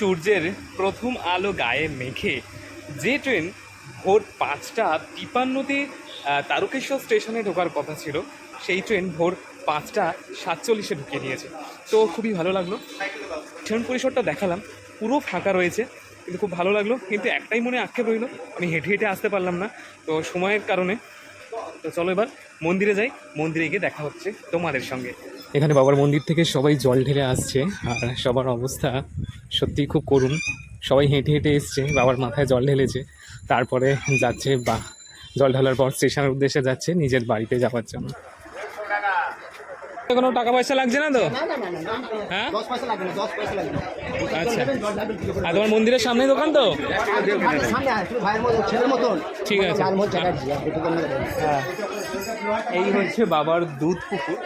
সূর্যের প্রথম আলো গায়ে মেখে। যে ট্রেন ভোর পাঁচটা তিপান্নতে তারকেশ্বর স্টেশনে ঢোকার কথা ছিল, সেই ট্রেন ভোর পাঁচটা সাতচল্লিশে ঢুকিয়ে দিয়েছে। তো খুবই ভালো লাগল। ট্রেন পরিসরটা দেখালাম। পুরো ফাঁকা রয়েছে, কিন্তু খুব ভালো লাগল। কিন্তু একটাই মনে আক্ষেপ রইল, আমি হেঁটে হেঁটে আসতে পারলাম না। তো সময়ের কারণে তো চলো এবার মন্দিরে যাই। মন্দিরে গিয়ে দেখা হচ্ছে তোমাদের সঙ্গে। এখানে বাবার মন্দির থেকে সবাই জল ঢেলে আসছে, আর সবার অবস্থা সত্যিই খুব করুণ। সবাই হেঁটে হেঁটে এসছে, বাবার মাথায় জল ঢেলেছে। তারপরে যাচ্ছে বা জল ঢালার পর স্টেশনের উদ্দেশ্যে যাচ্ছে নিজের বাড়িতে যাওয়ার জন্য। কোনো টাকা পয়সা লাগছে না তো? হ্যাঁ? আচ্ছা? আর তোমার মন্দিরের সামনে দোকান তো? মতন। ঠিক আছে। হ্যাঁ। এই হচ্ছে বাবার দুধ পুকুর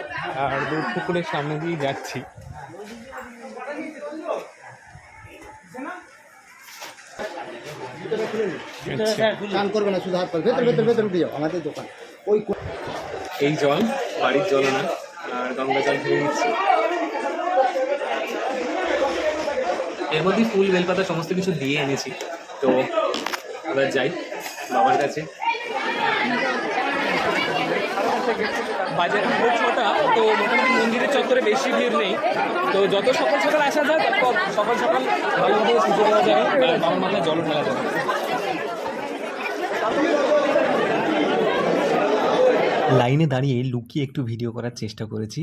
আর দুধ পুকুরের সামনে দিয়ে যাচ্ছি। আচ্ছা। স্নান করবে না শুধু হাত ভেতর ভেতর ভেতর উঠে যাও আমাদের দোকান। ওই এই জল বাড়ির জল না। আর গঙ্গা জল ধরে নিচ্ছি। এর মধ্যে ফুল, বেলপাতা সমস্ত কিছু দিয়ে এনেছি। তো এবার যাই বাবার কাছে। বাজার ছোটা, তো মোটামুটি মন্দিরের চত্বরে বেশি ভিড় নেই। তো যত সকাল সকাল আসা যায়, তত সকাল সকাল ভালোভাবে পুজো দেওয়া যাবে বাবার মাথায় জল ঢালা যাবে। লাইনে দাঁড়িয়ে লুকিয়ে একটু ভিডিও করার চেষ্টা করেছি।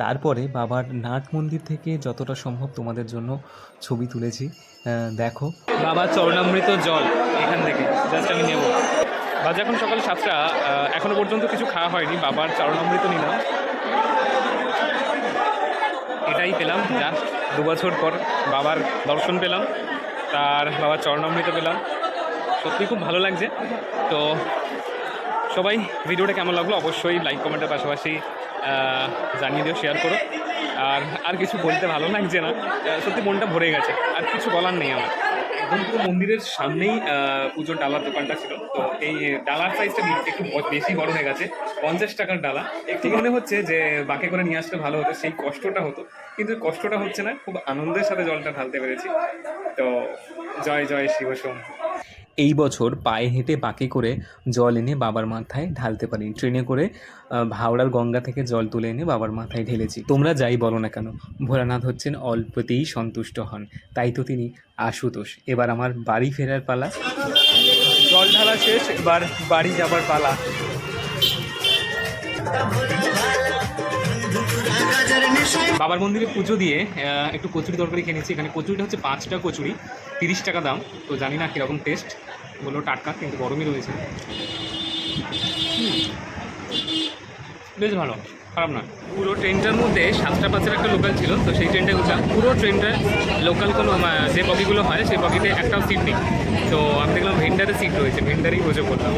তারপরে বাবার নাট মন্দির থেকে যতটা সম্ভব তোমাদের জন্য ছবি তুলেছি। দেখো। বাবার চরণামৃত জল, এখান থেকে। জাস্ট আমি নেব। বাজে এখন সকাল সাতটা এখনও পর্যন্ত কিছু খাওয়া হয়নি। বাবার চরণামৃত নিলাম। এটাই পেলাম জাস্ট দু বছর পর বাবার দর্শন পেলাম। তার বাবার চরণামৃত পেলাম। সত্যি খুব ভালো লাগছে। তো সবাই ভিডিওটা কেমন লাগল? অবশ্যই লাইক কমেন্টের পাশাপাশি জানিয়ে দিও শেয়ার করো। আর আর কিছু বলতে ভালো লাগছে না। সত্যি মনটা ভরে গেছে। আর কিছু বলার নেই আমার। একদম পুরো মন্দিরের সামনেই পুজোর ডালার দোকানটা ছিল। তো এই ডালার সাইজটা একটু বেশি বড় হয়ে গেছে, পঞ্চাশ টাকার ডালা। একটু মনে হচ্ছে যে, বাকে করে নিয়ে আসলে ভালো হতো, সেই কষ্টটা হতো। কিন্তু কষ্টটা হচ্ছে না, খুব আনন্দের সাথে জলটা ঢালতে পেরেছি। তো জয় জয় শিব সোম এই বছর পায়ে হেঁটে বাঁকে করে জল এনে বাবার মাথায় ঢালতে পারি ট্রেনে করে হাওড়ার গঙ্গা থেকে জল তুলে এনে বাবার মাথায় ঢেলেছি। তোমরা যাই বলো না কেন, ভোলানাথ হচ্ছেন অল্পতেই সন্তুষ্ট হন। তাই তো তিনি আশুতোষ। এবার আমার বাড়ি ফেরার পালা। জল ঢালা শেষ, এবার বাড়ি যাবার পালা। বাবার মন্দিরে পুজো দিয়ে একটু কচুরি তরকারি খেয়ে নিচ্ছি এখানে কচুরিটা হচ্ছে পাঁচটা কচুরি, তিরিশ টাকা দাম। তো জানি না কীরকম টেস্ট বলল টাটকা, কিন্তু গরমই রয়েছে। বেশ ভালো, খারাপ না পুরো ট্রেনটার মধ্যে সাতটা পাঁচের একটা লোকাল ছিল, তো সেই ট্রেনটায় উঠলাম। পুরো ট্রেনটা লোকাল কোনো যে বগিগুলো হয়, সেই বগিতে একটাও সিট নেই। তো আমি দেখলাম ভেন্ডারের সিট রয়েছে, ভেন্ডারই বসে পড়লাম